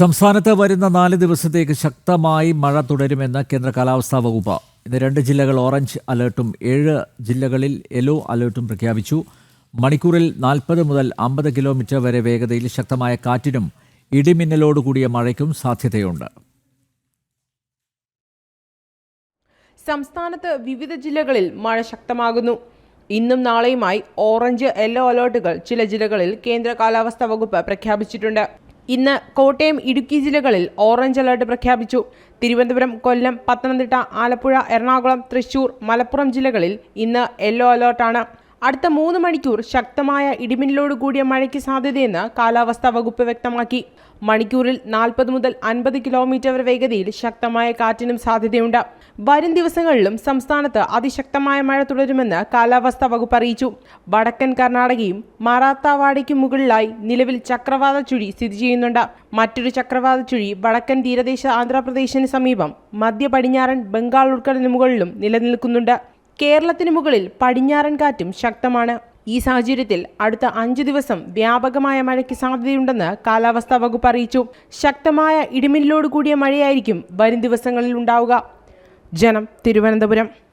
സംസ്ഥാനത്ത് വരുന്ന നാല് ദിവസത്തേക്ക് ശക്തമായി മഴ തുടരുമെന്ന് കേന്ദ്ര കാലാവസ്ഥാ വകുപ്പ്. ഇന്ന് രണ്ട് ജില്ലകൾ ഓറഞ്ച് അലേർട്ടും ഏഴ് ജില്ലകളിൽ യെല്ലോ അലേർട്ടും പ്രഖ്യാപിച്ചു. മണിക്കൂറിൽ നാൽപ്പത് മുതൽ അമ്പത് കിലോമീറ്റർ വരെ വേഗതയിൽ ശക്തമായ കാറ്റിനും ഇടിമിന്നലോടുകൂടിയ മഴയ്ക്കും സാധ്യതയുണ്ട്. സംസ്ഥാനത്ത് വിവിധ ജില്ലകളിൽ മഴ ശക്തമാകുന്നു. ഇന്നും നാളെയുമായി ഓറഞ്ച് യെല്ലോ അലേർട്ടുകൾ ചില ജില്ലകളിൽ കേന്ദ്ര കാലാവസ്ഥാ വകുപ്പ് പ്രഖ്യാപിച്ചിട്ടുണ്ട്. ഇന്ന് കോട്ടയം ഇടുക്കി ജില്ലകളിൽ ഓറഞ്ച് അലർട്ട് പ്രഖ്യാപിച്ചു. തിരുവനന്തപുരം കൊല്ലം പത്തനംതിട്ട ആലപ്പുഴ എറണാകുളം തൃശൂർ മലപ്പുറം ജില്ലകളിൽ ഇന്ന് യെല്ലോ അലേർട്ടാണ്. അടുത്ത മൂന്ന് മണിക്കൂർ ശക്തമായ ഇടിമിന്നലോട് കൂടിയ മഴയ്ക്ക് സാധ്യതയെന്ന് കാലാവസ്ഥാ വകുപ്പ് വ്യക്തമാക്കി. മണിക്കൂറിൽ നാൽപ്പത് മുതൽ അൻപത് കിലോമീറ്റർ വേഗതയിൽ ശക്തമായ കാറ്റിനും സാധ്യതയുണ്ട്. വരും ദിവസങ്ങളിലും സംസ്ഥാനത്ത് അതിശക്തമായ മഴ തുടരുമെന്ന് കാലാവസ്ഥാ വകുപ്പ് അറിയിച്ചു. വടക്കൻ കർണാടകയും മറാത്താവാടയ്ക്കും മുകളിലായി നിലവിൽ ചക്രവാത ചുഴി സ്ഥിതി ചെയ്യുന്നുണ്ട്. മറ്റൊരു ചക്രവാത ചുഴി വടക്കൻ തീരദേശ ആന്ധ്രാപ്രദേശിന് സമീപം മധ്യ പടിഞ്ഞാറൻ ബംഗാൾ ഉൾക്കടലിന് മുകളിലും നിലനിൽക്കുന്നുണ്ട്. കേരളത്തിന് മുകളിൽ പടിഞ്ഞാറൻ കാറ്റും ശക്തമാണ്. ഈ സാഹചര്യത്തിൽ അടുത്ത അഞ്ചു ദിവസം വ്യാപകമായ മഴയ്ക്ക് സാധ്യതയുണ്ടെന്ന് കാലാവസ്ഥാ വകുപ്പ് അറിയിച്ചു. ശക്തമായ ഇടിമിന്നലോട് കൂടിയ മഴയായിരിക്കും വരും ദിവസങ്ങളിൽ ഉണ്ടാവുക. ജനം തിരുവനന്തപുരം.